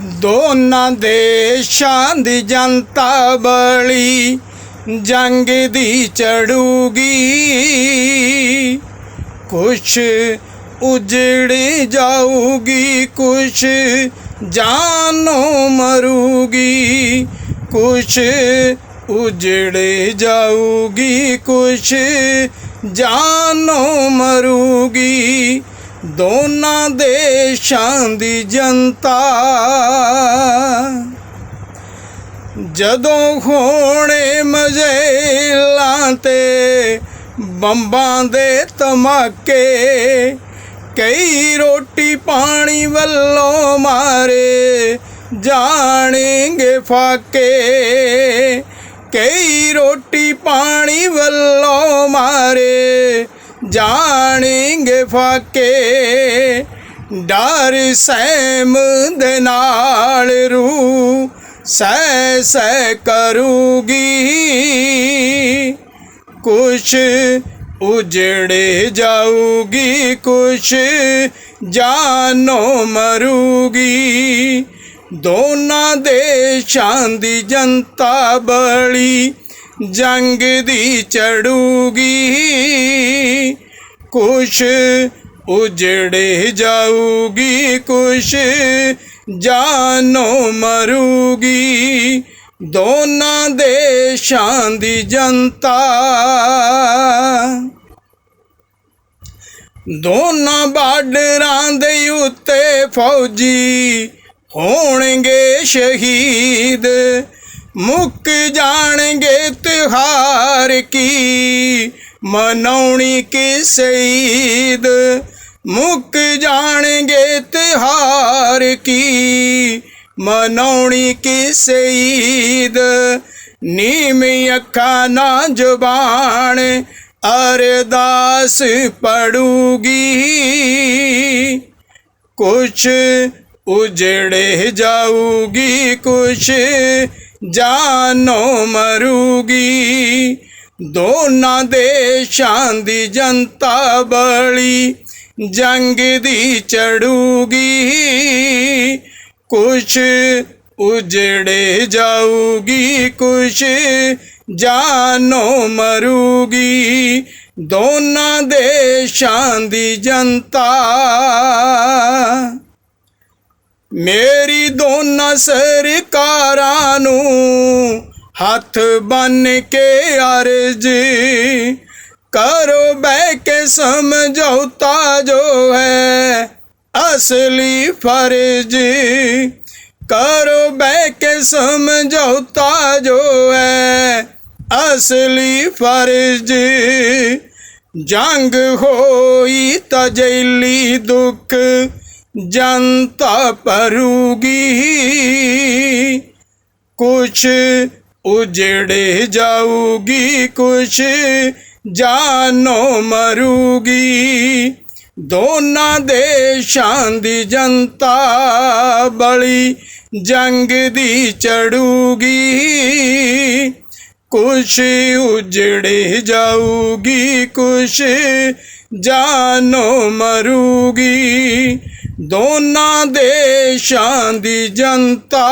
ਦੋਨਾਂ ਦੇਸ਼ਾਂ ਦੀ ਜਨਤਾ ਬਲੀ ਜੰਗ ਦੀ ਚੜੂਗੀ। ਕੁਛ ਉਜੜ ਜਾਊਗੀ, ਕੁਛ ਜਾਨੋਂ ਮਰੂਗੀ, ਕੁਛ ਉਜੜ ਜਾਊਗੀ, ਕੁਛ ਜਾਨੋਂ ਮਰੂਗੀ। ਦੋਨਾਂ ਦੇਸ਼ਾਂ ਦੀ ਜਨਤਾ ਜਦੋਂ ਹੋਣੇ ਮਜ਼ੇਲਾਂ ਤੇ ਬੰਬਾਂ ਦੇ ਧਮਾਕੇ, ਕਈ ਰੋਟੀ ਪਾਣੀ ਵੱਲੋਂ ਮਾਰੇ ਜਾਣਗੇ ਫਾਕੇ, ਕਈ ਰੋਟੀ ਪਾਣੀ ਵੱਲੋਂ ਮਾਰੇ ਜਾਣਗੇ ਫਾਕੇ। ਡਰ ਸਹਿਮ ਦੇ ਨਾਲ ਰੂ ਸਹਿ ਸਹਿ ਕਰੂਗੀ। ਕੁਛ ਉਜੜੇ ਜਾਊਗੀ, ਕੁਛ ਜਾਨੋ ਮਰੂਗੀ। ਦੋਨਾਂ ਦੇਸ਼ਾਂ ਦੀ ਜਨਤਾ ਬੜੀ ਜੰਗ ਦੀ ਚੜੂਗੀ। ਕੁਛ ਉਜੜੇ ਜਾਊਗੀ, ਕੁਛ ਜਾਨੋ ਮਰੂਗੀ। ਦੋਨਾਂ ਦੇਸ਼ਾਂ ਦੀ ਜਨਤਾ, ਦੋਨਾਂ ਬਾਰਡਰਾਂ ਦੇ ਉੱਤੇ ਫੌਜੀ ਹੋਣਗੇ ਸ਼ਹੀਦ। ਮੁੱਕ ਜਾਣਗੇ ਤਿਹਾਰ ਕੀ ਮਨਾਉਣੀ ਕਿ ਸਈਦ ਮੁੱਕ ਜਾਣਗੇ ਤਿਹਾਰ ਕੀ? ਮਨਾਉਣੀ ਕਿ ਸਈਦ ਨੀਮ ਅੱਖਾਂ ਨਾ ਜ਼ੁਬਾਨ, ਅਰਦਾਸ ਪੜੂਗੀ। ਕੁਛ ਉਜੜੇ ਜਾਊਗੀ, ਕੁਛ ਜਾਨੋ ਮਰੂਗੀ। ਦੋਨਾਂ ਦੇਸ਼ਾਂ ਦੀ ਜਨਤਾ ਬਲੀ ਜੰਗ ਦੀ ਚੜੂਗੀ। ਕੁਛ ਉਜੜੇ ਜਾਊਗੀ, ਕੁਛ ਜਾਨੋਂ ਮਰੂਗੀ। ਦੋਨਾਂ ਦੇਸ਼ਾਂ ਦੀ ਜਨਤਾ ਮੇਰੀ ਦੋਨਾਂ ਸਰਕਾਰਾਂ ਨੂੰ ਹੱਥ ਬੰਨ ਕੇ ਅਰਜ਼ ਕਰੋ, ਬਹਿ ਕੇ ਸਮਝੌਤਾ ਜੋ ਹੈ, ਅਸਲੀ ਫਰਜ਼ ਕਰੋ, ਬਹਿ ਕੇ ਸਮਝੌਤਾ ਜੋ ਹੈ, ਅਸਲੀ ਫਰਜ਼ ਜੰਗ ਹੋਈ ਤਜਲੀ ਦੁੱਖ ਜਨਤਾ ਪਰੂਗੀ ਕੁਛ ਉਜੜੇ ਜਾਊਗੀ ਕੁਛ, ਜਾਨੋ ਮਰੂਗੀ। ਦੋਨਾਂ ਦੇਸ਼ਾਂ ਦੀ ਜਨਤਾ ਬਲੀ ਜੰਗ ਦੀ ਚੜੂਗੀ। ਕੁਛ ਉਜੜੇ ਜਾਊਗੀ ਕੁਛ, ਜਾਨੋ ਮਰੂਗੀ। ਦੋਨਾਂ ਦੇਸ਼ਾਂ ਦੀ ਜਨਤਾ